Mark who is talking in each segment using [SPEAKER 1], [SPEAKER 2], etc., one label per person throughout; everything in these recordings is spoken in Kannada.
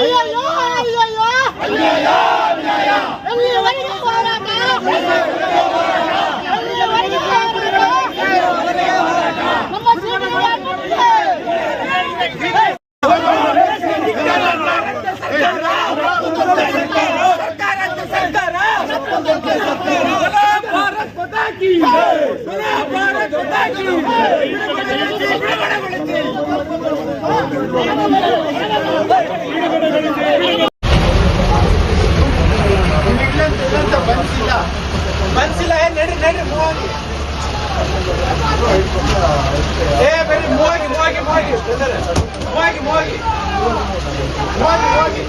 [SPEAKER 1] ಅಯ್ಯಯ್ಯೋ ಅಯ್ಯಯ್ಯೋ ಎಲ್ಲಿವರೆಗೆ ಹೋರಾಟ
[SPEAKER 2] ಮೂವಾಗಿ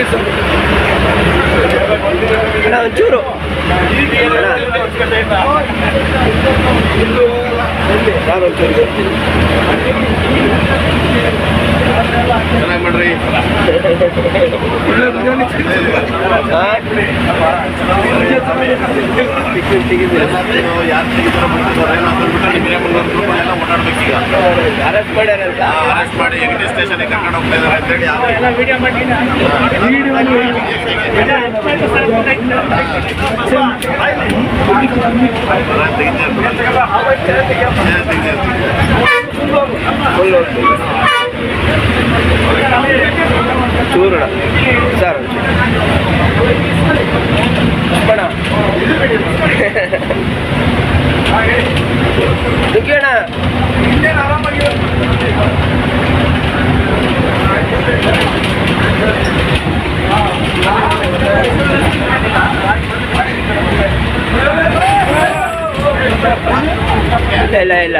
[SPEAKER 3] ಒಂಚೂರು. ಚೂರು ಒಂಚೂರು
[SPEAKER 4] ಚೆನ್ನಾಗಿ ಮಾಡ್ರಿ. ಯಾರು ತೆಗಿತಾರೋ ಬಿಡ್ತಿದ್ದಾರೆ ನಾವು ಬಂದ್ಬಿಟ್ಟು ನಿಮಗೆ ಬಂದವರು ಎಲ್ಲ ಓಡಾಡ್ಬೇಕೀಗ
[SPEAKER 3] ಅರೆಸ್ಟ್ ಮಾಡ್ಯಾರಂತ
[SPEAKER 4] ಅರೆಸ್ಟ್ ಮಾಡಿ ಎಗಟಿ ಸ್ಟೇಷನ್ಗೆ ಕರ್ಕೊಂಡು ಹೋಗ್ತಾ ಇದ್ದಾರೆ ಅಂತೇಳಿ ಯಾವ
[SPEAKER 3] ಚೂರಣ ಇಲ್ಲ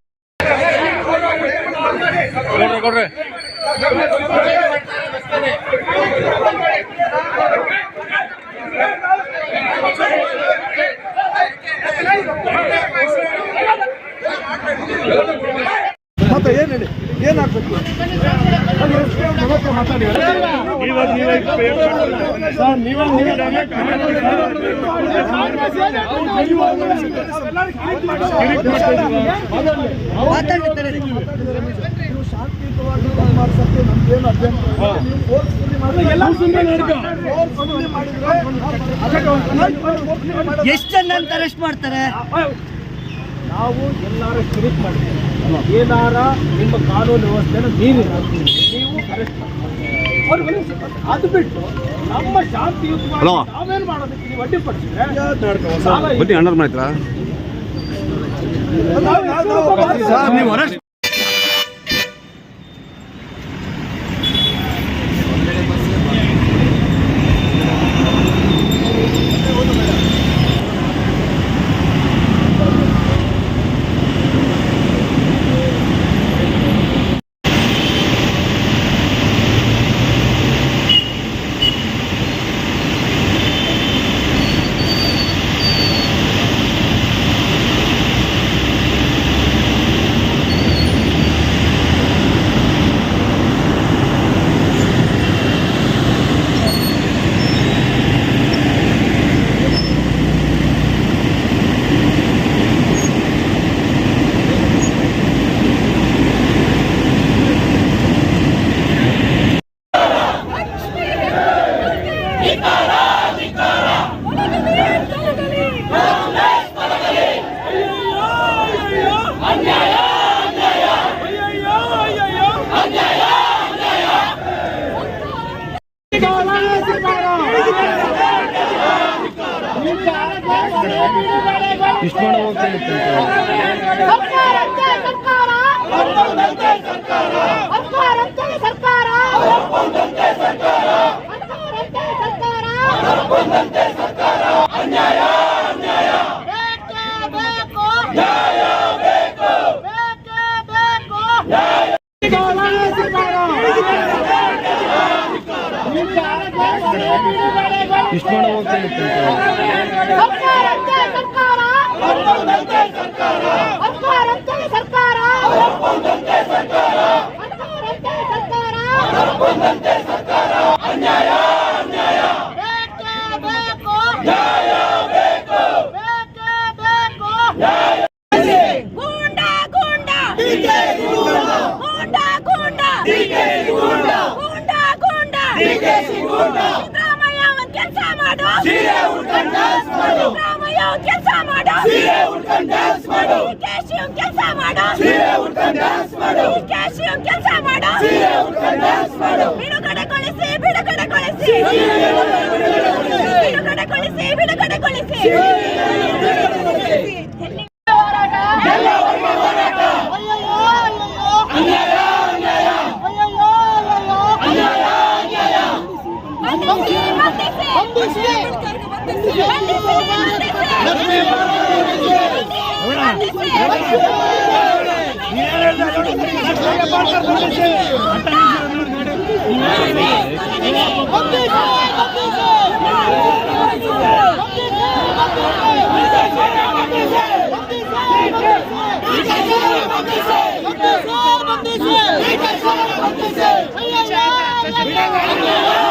[SPEAKER 2] ಇಟ್ಕೊಳ್ತೀನಿ.
[SPEAKER 5] ಮತ್ತೆ ಏನು ಹೇಳಿ ಏನಾಗಬೇಕು ಮಾತಾಡಿ ಸರ್ ನೀವೇ ನೀವು
[SPEAKER 1] ಎಷ್ಟು ಜನ ಅಂತ ಅರೆಸ್ಟ್ ಮಾಡ್ತಾರೆ?
[SPEAKER 5] ನಾವು ಎಲ್ಲಾರ ಕಿರಿಕ್ ಮಾಡ್ತೀವಿ ಏನಾರ ನಿಮ್ಮ ಕಾನೂನು ವ್ಯವಸ್ಥೆನ ಮೀರಿ. ನೀವು ಅರೆಸ್ಟ್ ಅದು ಬಿಟ್ಟು ನಮ್ಮ ಶಾಂತಿಯುತವಾಗಿ ನಾವೇನು ಮಾಡೋದಕ್ಕೆ ನೀವು ಅಡ್ಡಿಪಡಿಸಿದ್ರೆ ಸಾಲ
[SPEAKER 4] ಬನ್ನಿ ಅಣ್ಣರ್ ಮಾಡ್ತಾ
[SPEAKER 5] ನಾವು-
[SPEAKER 3] ಇಷ್ಟು
[SPEAKER 1] ಅಂತ ಸರ್ಕಾರ ಸರ್ಕಾರ ಸರ್ಕಾರಂತೆ ಸರ್ಕಾರ. ಅನ್ಯಾಯ ಅನ್ಯಾಯ. ನ್ಯಾಯ ಬೇಕು.
[SPEAKER 3] ನ್ಯಾಯ ಇಷ್ಟು ಮಾಡೋ
[SPEAKER 1] ಸರ್ಕಾರ. ಸರ್ಕಾರ. ಕೆಲ್ಸ ಮಾಡು. ಜೀಲೇ ಉಲ್ಕನ್ ಡ್ಯಾನ್ಸ್ ಮಾಡು. ಡಿಕೆಶಿ ಒಂದ್ ಕೆಲ್ಸ ಮಾಡು. ಜೀಲೇ ಉಲ್ಕನ್ ಡ್ಯಾನ್ಸ್ ಮಾಡು. ಬಿಡುಗಡೆಗೊಳಿಸಿ ಬಿಡುಗಡೆಗೊಳಿಸಿ ಬಿಡುಗಡೆಗೊಳಿಸಿ ಬಿಡುಗಡೆಗೊಳಿಸಿ Baptiste! Baptiste! Baptiste! Baptiste!
[SPEAKER 6] Baptiste!